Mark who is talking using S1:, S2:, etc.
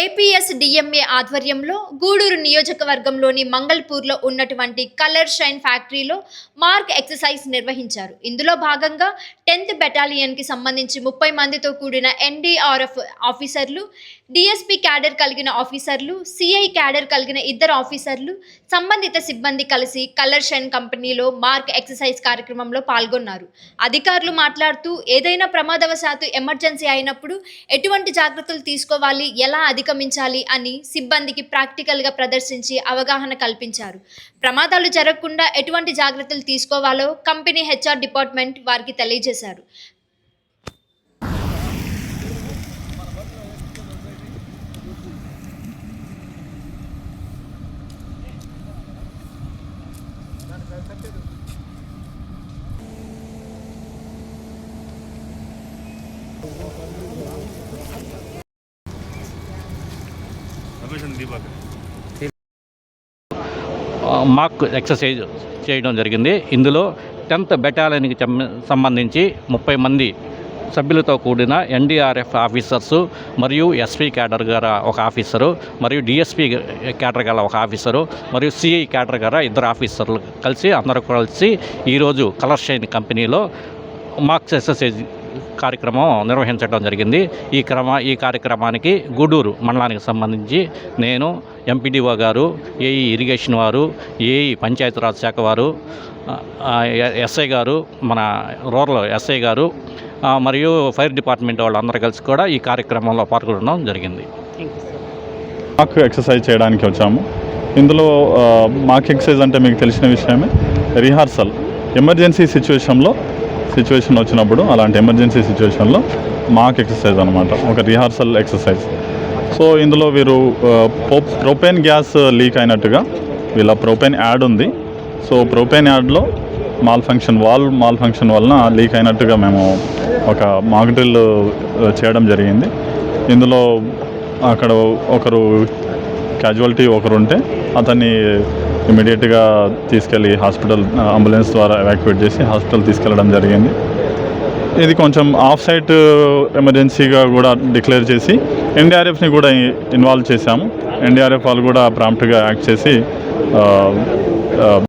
S1: APS DMA ఆధ్వర్యంలో గూడూరు నియోజకవర్గంలోని మంగళపూర్లో ఉన్నటువంటి కలర్ షైన్ ఫ్యాక్టరీలో మార్క్ ఎక్సర్సైజ్ నిర్వహించారు. ఇందులో భాగంగా టెన్త్ బెటాలియన్కి సంబంధించి ముప్పై మందితో కూడిన ఎన్డీఆర్ఎఫ్ ఆఫీసర్లు డిఎస్పీ క్యాడర్ కలిగిన ఆఫీసర్లు సిఐ క్యాడర్ కలిగిన ఇద్దరు ఆఫీసర్లు సంబంధిత సిబ్బంది కలిసి కలర్ షైన్ కంపెనీలో మార్క్ ఎక్సర్సైజ్ కార్యక్రమంలో పాల్గొన్నారు. అధికారులు మాట్లాడుతూ ఏదైనా ప్రమాదవశాత్తు ఎమర్జెన్సీ అయినప్పుడు ఎటువంటి జాగ్రత్తలు తీసుకోవాలి ఎలా అధిగమించాలి అని సిబ్బందికి ప్రాక్టికల్గా ప్రదర్శించి అవగాహన కల్పించారు. ప్రమాదాలు జరగకుండా ఎటువంటి జాగ్రత్తలు తీసుకోవాలో కంపెనీ హెచ్ఆర్ డిపార్ట్మెంట్ వారికి తెలియజేశారు.
S2: మాక్ ఎక్సర్సైజ్ చేయడం జరిగింది. ఇందులో టెన్త్ బెటాలియన్కి సంబంధించి ముప్పై మంది సభ్యులతో కూడిన ఎన్డీఆర్ఎఫ్ ఆఫీసర్సు మరియు ఎస్పీ క్యాడర్ గల ఒక ఆఫీసరు మరియు డిఎస్పీ క్యాడర్ గల ఒక ఆఫీసరు మరియు సిఐ క్యాడర్ గల ఇద్దరు ఆఫీసర్లు కలిసి అందరూ కలిసి ఈరోజు కలర్ షైన్ కంపెనీలో మాక్స్ ఎక్సర్సైజ్ కార్యక్రమం నిర్వహించడం జరిగింది. ఈ క్రమ ఈ కార్యక్రమానికి గూడూరు మండలానికి సంబంధించి నేను ఎంపీడీఓ గారు ఏఈ ఇరిగేషన్ వారు ఏఈ పంచాయతీరాజ్ శాఖ వారు ఎస్ఐ గారు మన రూరల్ ఎస్ఐ గారు మరియు ఫైర్ డిపార్ట్మెంట్ వాళ్ళందరూ కలిసి కూడా ఈ కార్యక్రమంలో పాల్గొనడం జరిగింది.
S3: మాక్ ఎక్సర్సైజ్ చేయడానికి వచ్చాము. ఇందులో మాక్ ఎక్సర్సైజ్ అంటే మీకు తెలిసిన విషయమే రిహార్సల్ ఎమర్జెన్సీ సిచ్యువేషన్లో సిచ్యువేషన్ వచ్చినప్పుడు అలాంటి ఎమర్జెన్సీ సిచ్యువేషన్లో మాక్ ఎక్సర్సైజ్ అనమాట ఒక రిహార్సల్ ఎక్సర్సైజ్ సో ఇందులో వీరు ప్రొపేన్ గ్యాస్ లీక్ అయినట్టుగా వీళ్ళ ప్రొపేన్ యాడ్ ఉంది. సో ప్రొపేన్ యాడ్లో malfunction wall malfunction వలన లీక్ అయినట్టుగా మేము ఒక మాక్ డ్రిల్ uh, చేయడం జరిగింది. ఇందులో అక్కడ ఒకరు క్యాజువాలిటీ ఒకరు ఉంటే అతన్ని ఇమీడియట్గా తీసుకెళ్ళి హాస్పిటల్ అంబులెన్స్ ద్వారా ఎవాక్యుయేట్ చేసి హాస్పిటల్ తీసుకెళ్ళడం జరిగింది. ఇది కొంచెం ఆఫ్ సైట్ ఎమర్జెన్సీగా కూడా డిక్లేర్ చేసి ఎన్డీఆర్ఎఫ్ని కూడా ఇన్వాల్వ్ చేశాము. ఎన్డీఆర్ఎఫ్ వాళ్ళు కూడా ప్రాంప్ట్గా యాక్ట్ చేసి